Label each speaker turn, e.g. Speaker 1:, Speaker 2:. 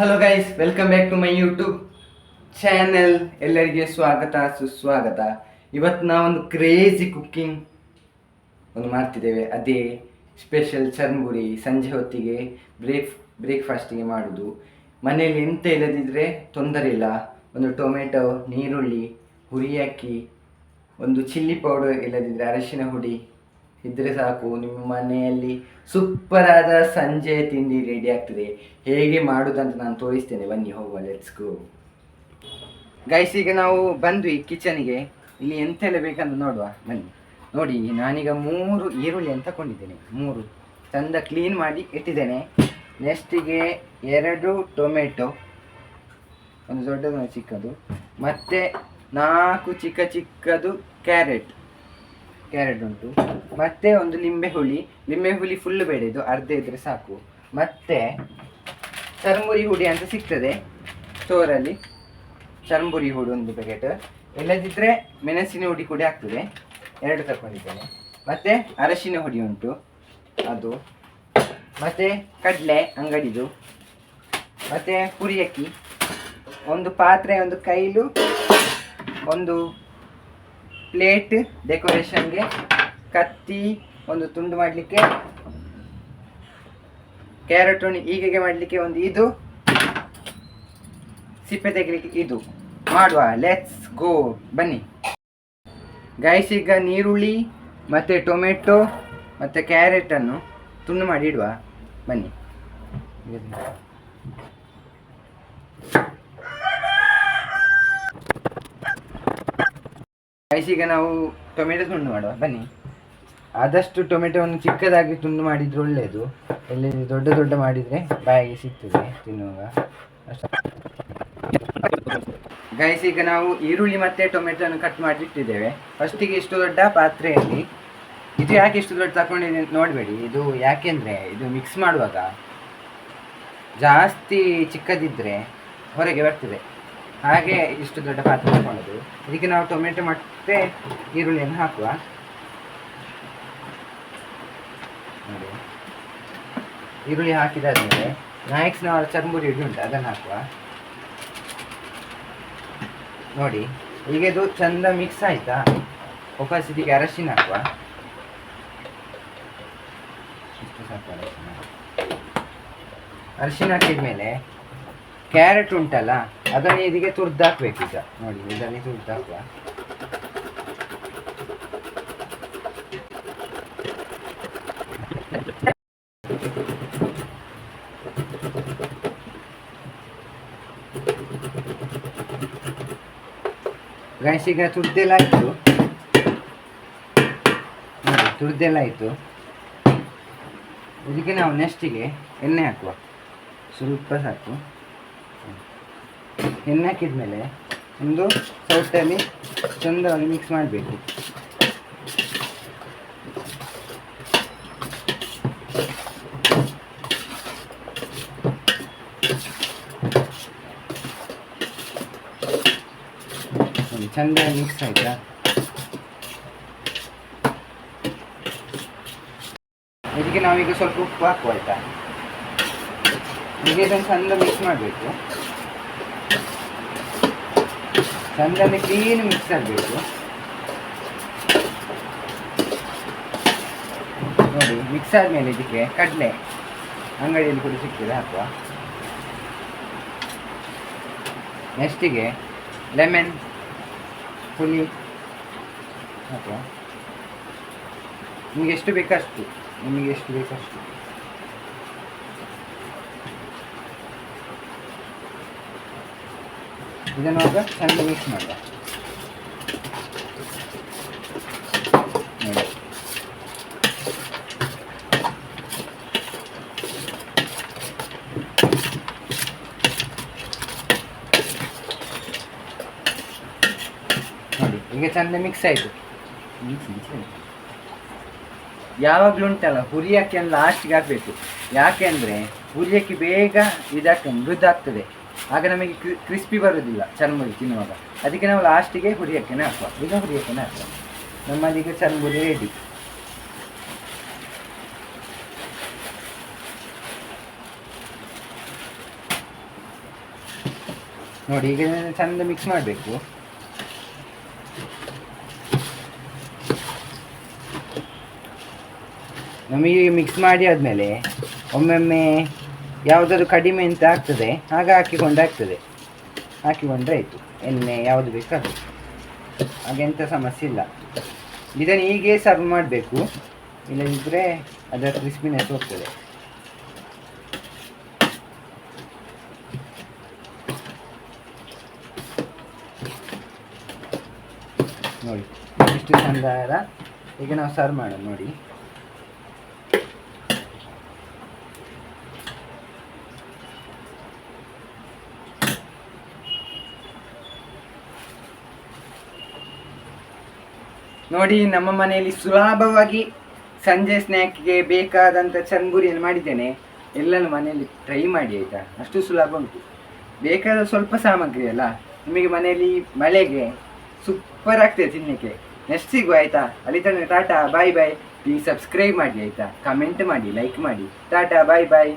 Speaker 1: Hello guys welcome back to my YouTube channel ಎಲ್ಲರಿಗೆ ಸ್ವಾಗತ, ಸುಸ್ವಾಗತ. ಇವತ್ತು ನಾವೊಂದು ಕ್ರೇಜಿ ಕುಕ್ಕಿಂಗ್ ಒಂದು ಮಾಡ್ತಿದ್ದೇವೆ. ಅದೇ ಸ್ಪೆಷಲ್ ಚರ್ಮುರಿ ಸಂಜೆ ಹೊತ್ತಿಗೆ ಬ್ರೇಕ್ ಬ್ರೇಕ್ಫಾಸ್ಟಿಗೆ ಮಾಡೋದು. ಮನೆಯಲ್ಲಿ ಎಂತ ಇಲ್ಲದಿದ್ದರೆ ತೊಂದರೆ ಇಲ್ಲ. ಒಂದು ಟೊಮೆಟೊ, ನೀರುಳ್ಳಿ ಹುರಿ ಹಾಕಿ ಒಂದು ಚಿಲ್ಲಿ ಪೌಡರ್ ಇಲ್ಲದಿದ್ದರೆ ಅರಶಿನ ಹುಡಿ ಇದ್ರೆ ಸಾಕು, ನಿಮ್ಮ ಮನೆಯಲ್ಲಿ ಸೂಪರಾದ ಸಂಜೆ ತಿಂಡಿ ರೆಡಿ ಆಗ್ತದೆ. ಹೇಗೆ ಮಾಡುದಂತ ನಾನು ತೋರಿಸ್ತೇನೆ. ಬನ್ನಿ, ಹೋಗುವ ಲೆಟ್ಸ್ ಗೋ ಗೈಸ್ ಈಗ ನಾವು ಬಂದ್ವಿ ಕಿಚನಿಗೆ ಇಲ್ಲಿ ಎಂತೆಲ್ಲ ಬೇಕಂತ ನೋಡುವ. ಬನ್ನಿ. ನೋಡಿ, ನಾನೀಗ ಮೂರು ಈರುಳ್ಳಿ ಅಂತ ಕೊಂಡಿದ್ದೇನೆ. ಮೂರು. ಚಂದ ಕ್ಲೀನ್ ಮಾಡಿ ಇಟ್ಟಿದ್ದೇನೆ. ನೆಕ್ಸ್ಟಿಗೆ ಎರಡು ಟೊಮೆಟೊ. ಒಂದು ದೊಡ್ಡದು ಚಿಕ್ಕದು. ಮತ್ತೆ ನಾಲ್ಕು ಚಿಕ್ಕ ಚಿಕ್ಕದು ಕ್ಯಾರೆಟ್. ಕ್ಯಾರೆಟ್ ಉಂಟು. ಮತ್ತೆ ಒಂದು ಲಿಂಬೆ ಹುಳಿ. ಲಿಂಬೆ ಹುಳಿ ಫುಲ್ ಬೇಡ ಇದು ಅರ್ಧ ಇದ್ರೆ ಸಾಕು. ಮತ್ತೆ ಚರ್ಮುರಿ ಹುಡಿ ಅಂತ ಸಿಗ್ತದೆ. ಸ್ಟೋರಲ್ಲಿ ಚರ್ಮುರಿ ಹುಡಿ ಒಂದು ಪ್ಯಾಕೆಟ್ ಇಲ್ಲದಿದ್ದರೆ ಮೆಣಸಿನ ಹುಡಿ ಕೂಡ ಆಗ್ತದೆ. ಎರಡು ತಗೊಂಡಿದ್ದೇನೆ ಮತ್ತೆ ಅರಶಿನ ಹುಡಿ ಉಂಟು. ಅದು. ಮತ್ತೆ ಕಡಲೆ ಅಂಗಡಿದು. ಮತ್ತೆ ಪುರಿ ಅಕ್ಕಿ ಒಂದು ಪಾತ್ರೆ, ಒಂದು ಕೈಲು, ಒಂದು ಪ್ಲೇಟ್ ಡೆಕೋರೇಷನ್ಗೆ ಕತ್ತಿ ಒಂದು ತುಂಡು ಮಾಡಲಿಕ್ಕೆ, ಕ್ಯಾರೆಟ್ ಹೀಗೆ ಮಾಡಲಿಕ್ಕೆ ಒಂದು ಇದು, ಸಿಪ್ಪೆ ತೆಗಿಲಿಕ್ಕೆ ಇದು. ಮಾಡುವ. ಲೆಟ್ಸ್ ಗೋ ಬನ್ನಿ. ಗೈಸ್ ಈಗ ನೀರುಳ್ಳಿ ಮತ್ತು ಟೊಮೆಟೊ ಮತ್ತು ಕ್ಯಾರೆಟನ್ನು ತುಂಡು ಮಾಡಿ ಇಡುವ. ಬನ್ನಿ. ಗೈಸ್ ಈಗ ನಾವು ಟೊಮೆಟೊ ತುಂಡು ಮಾಡುವ, ಬನ್ನಿ. ಆದಷ್ಟು ಟೊಮೆಟೊವನ್ನು ಚಿಕ್ಕದಾಗಿ ತುಂಡು ಮಾಡಿದ್ರೆ ಒಳ್ಳೆಯದು ಎಲ್ಲಿ ದೊಡ್ಡ ದೊಡ್ಡ ಮಾಡಿದರೆ ಬಾಯಿಗೆ ಸಿಗ್ತದೆ ತಿನ್ನುವಾಗ. ಗೈಸ್ ಈಗ ನಾವು ಈರುಳ್ಳಿ ಮತ್ತು ಟೊಮೆಟೊವನ್ನು ಕಟ್ ಮಾಡಿ ಇಟ್ಟಿದ್ದೇವೆ ಫಸ್ಟಿಗೆ ಇಷ್ಟು ದೊಡ್ಡ ಪಾತ್ರೆಯಲ್ಲಿ. ಇದು ಯಾಕೆ ಇಷ್ಟು ದೊಡ್ಡ ತಗೊಂಡಿದೆ ನೋಡಬೇಡಿ. ಇದು ಯಾಕೆಂದರೆ ಇದು ಮಿಕ್ಸ್ ಮಾಡುವಾಗ ಜಾಸ್ತಿ ಚಿಕ್ಕದಿದ್ದರೆ ಹೊರಗೆ ಬರ್ತದೆ. ಹಾಗೆ ಇಷ್ಟು ದೊಡ್ಡ ಪಾತ್ರೆ ತಗೊಳ್ಳೋದು ಇದಕ್ಕೆ ನಾವು ಟೊಮೆಟೊ ಮತ್ತೆ ಈರುಳ್ಳಿಯನ್ನು ಹಾಕುವ. ಈರುಳ್ಳಿ ಹಾಕಿದಾದ್ಮೇಲೆ ನಾಯಕ್ಸ್ನವರ ಚರ್ಮುರಿ ಇಡಿ ಉಂಟು, ಅದನ್ನು ಹಾಕುವ. ನೋಡಿ, ಈಗ ಇದು ಚಂದ ಮಿಕ್ಸ್ ಆಯ್ತಾ? ವಾಪಸ್ ಇದಕ್ಕೆ ಅರಶಿನ ಹಾಕುವ. ಅರಶಿನ. ಅರಿಶಿನ ಹಾಕಿದ್ಮೇಲೆ ಕ್ಯಾರೆಟ್ ಉಂಟಲ್ಲ, ಅದನ್ನು ಇದಕ್ಕೆ ತುರ್ದು ಹಾಕ್ಬೇಕು ಈಗ. ನೋಡಿ, ಇದನ್ನು ತುರ್ದು ಹಾಕುವ ಗೈಸ್ ಈಗ ತುರ್ದೆಲ್ಲ ಆಯಿತು. ತುರ್ದೆಲ್ಲ ಆಯಿತು. ಇದಕ್ಕೆ ನಾವು ನೆಕ್ಸ್ಟಿಗೆ ಎಣ್ಣೆ ಹಾಕುವ. ಸ್ವಲ್ಪ ಸಾಕು. ಎಣ್ಣೆ ಹಾಕಿದ್ಮೇಲೆ ಒಂದು ಸೌಟಲ್ಲಿ ಚಂದವಾಗಿ ಮಿಕ್ಸ್ ಮಾಡಬೇಕು. ಚಂದ ಮಿಕ್ಸ್ ಆಯ್ತಾ? ಇದಕ್ಕೆ ನಾವೀಗ ಸ್ವಲ್ಪ ಉಪ್ಪು ಹಾಕುವ ಆಯ್ತಾ? ಇದನ್ನು ಚಂದ ಮಿಕ್ಸ್ ಮಾಡಬೇಕು. ಚಂದಲ್ಲಿ ಕ್ಲೀನ್ ಮಿಕ್ಸ್ ಆಗಬೇಕು. ನೋಡಿ ಮಿಕ್ಸ್ ಆದಮೇಲೆ ಇದಕ್ಕೆ ಕಡಲೆ ಅಂಗಡಿಯಲ್ಲಿ ಕೂಡ ಸಿಗ್ತದೆ ಹಾಕುವ. ನೆಕ್ಸ್ಟಿಗೆ ಲೆಮನ್ ಹುಳಿ ಹಾಕುವ. ನಿಮಗೆ ಎಷ್ಟು ಬೇಕಷ್ಟು? ನಿಮಗೆ ಎಷ್ಟು ಬೇಕಷ್ಟು? ಇದನ್ನು ಆಗ ಸಣ್ಣ ಮಿಕ್ಸ್ ಮಾಡುವ ನೋಡಿ. ನೋಡಿ ಈಗ ಚಂದ ಮಿಕ್ಸ್ ಆಯಿತು. ಯಾವಾಗಲೂ ಉಂಟಲ್ಲ ಹುರಿಯಕ್ಕೆ ಲಾಸ್ಟ್ಗೆ ಹಾಕಬೇಕು. ಯಾಕೆಂದರೆ ಹುರಿಯಕ್ಕೆ ಬೇಗ ಇದಾಗ್ತದೆ ಮೃದಾಗ್ತದೆ ಆಗ ನಮಗೆ ಕ್ರಿಸ್ಪಿ ಬರೋದಿಲ್ಲ ಚರ್ಮುರಿ ತಿನ್ನುವಾಗ. ಅದಕ್ಕೆ ನಾವು ಲಾಸ್ಟಿಗೆ ಹುರಿಯಕ್ಕೆ ಹಾಕುವ. ಈಗ ಹುರಿಯಕ್ಕೆ ಹಾಕುವ. ನಮ್ಮದೀಗ ಚರ್ಮುರಿ ರೆಡಿ ನೋಡಿ, ಈಗ ಚಂದ ಮಿಕ್ಸ್ ಮಾಡಬೇಕು. ನಮಗೆ ಮಿಕ್ಸ್ ಮಾಡಿ ಆದಮೇಲೆ ಒಮ್ಮೊಮ್ಮೆ ಯಾವುದಾದ್ರು ಕಡಿಮೆ ಅಂತ ಆಗ್ತದೆ ಆಗ ಹಾಕಿಕೊಂಡಾಗ್ತದೆ ಹಾಕಿಕೊಂಡ್ರೆ ಆಯಿತು. ಎಣ್ಣೆ ಯಾವುದು ಬೇಕು ಹಾಗೆಂತ ಸಮಸ್ಯೆ ಇಲ್ಲ. ಇದನ್ನು ಹೀಗೆ ಸರ್ವ್ ಮಾಡಬೇಕು. ಇಲ್ಲದಿದ್ದರೆ ಅದರ ಕ್ರಿಸ್ಪಿನೆಸ್ ಹೋಗ್ತದೆ. ನೋಡಿ ಇಷ್ಟು ಚಂದ ಈಗ ನಾವು ಸರ್ವ್ ಮಾಡೋಣ, ನೋಡಿ. ನೋಡಿ, ನಮ್ಮ ಮನೆಯಲ್ಲಿ ಸುಲಭವಾಗಿ ಸಂಜೆ ಸ್ನ್ಯಾಕ್ಗೆ ಬೇಕಾದಂಥ ಚಂಗುರಿಯನ್ನು ಮಾಡಿದ್ದೇನೆ. ಎಲ್ಲನೂ ಮನೆಯಲ್ಲಿ ಟ್ರೈ ಮಾಡಿ, ಆಯಿತಾ? ಅಷ್ಟು ಸುಲಭ ಉಂಟು. ಬೇಕಾದ ಸ್ವಲ್ಪ ಸಾಮಗ್ರಿ ಅಲ್ಲ? ನಿಮಗೆ ಮನೆಯಲ್ಲಿ ಮಳೆಗೆ ಸೂಪರ್ ಆಗ್ತದೆ ತಿನ್ನಲಿಕ್ಕೆ ನೆಕ್ಸ್ಟ್ ಸಿಗುವ, ಆಯಿತಾ? ಅಲ್ಲಿ ತನಕ tata bye bye please subscribe ಮಾಡಿ, ಆಯಿತಾ? ಕಮೆಂಟ್ ಮಾಡಿ ಲೈಕ್ ಮಾಡಿ. ಟಾಟಾ ಬಾಯ್ ಬಾಯ್